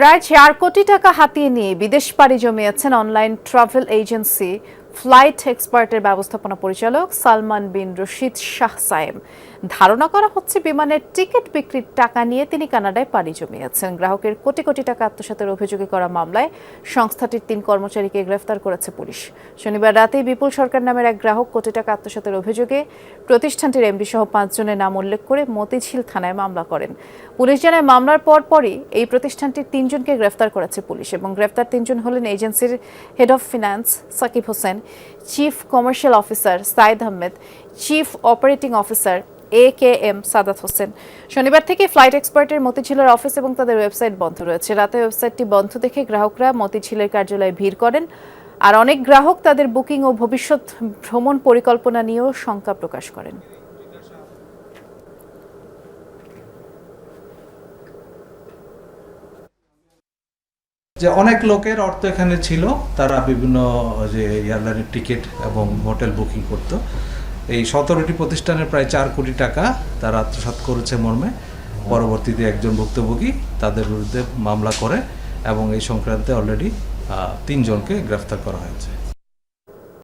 প্রায় চার কোটি টাকা হাতিয়ে নিয়ে বিদেশ পাড়ি জমিয়েছেন অনলাইন ট্রাভেল এজেন্সি ফ্লাইট এক্সপার্টের ব্যবস্থাপনা পরিচালক সালমান বিন রশিদ শাহ সায়েম। ধারণা করা হচ্ছে বিমানের টিকিট বিক্রির টাকা নিয়ে তিনি কানাডায় পাড়ি জমিয়েছেন। গ্রাহকের কোটি কোটি টাকা আত্মসাতের অভিযোগে করা মামলায় সংস্থাটির তিন কর্মচারীকে গ্রেফতার করেছে পুলিশ। শনিবার রাতেই বিপুল সরকার নামের এক গ্রাহক কোটি টাকা আত্মসাতের অভিযোগে প্রতিষ্ঠানটির এমডি সহ পাঁচজনের নাম উল্লেখ করে মতিঝিল থানায় মামলা করেন। পুলিশ জানায়, মামলার পরপরই এই প্রতিষ্ঠানটির তিনজনকে গ্রেফতার করেছে পুলিশ এবং গ্রেফতার তিনজন হলেন এজেন্সির head of finance Sakib Hossain chief commercial officer Saeed Ahmed chief operating officer A K M Sadat Hossain শনিবার থেকে ফ্লাইট এক্সপার্টের মতিঝিলের অফিস এবং তাদের ওয়েবসাইট বন্ধ রয়েছে। রাতে ওয়েবসাইটটি বন্ধ দেখে গ্রাহকরা মতিঝিলের কার্যালয়ে ভিড় করেন। আর অনেক গ্রাহক তাদের বুকিং ও ভবিষ্যৎ ভ্রমণ পরিকল্পনা নিয়েও শঙ্কা প্রকাশ করেন। যে অনেক লোকের অর্থ এখানে ছিল। তারা বিভিন্ন যে এয়ারলাইনের টিকিট এবং হোটেল বুকিং করত। এই সতেরোটি প্রতিষ্ঠানের প্রায় চার কোটি টাকা তারা আত্মসাত করেছে মর্মে। পরবর্তীতে একজন ভুক্তভোগী তাদের বিরুদ্ধে মামলা করে এবং এই সংক্রান্তে অলরেডি তিনজনকে গ্রেফতার করা হয়েছে।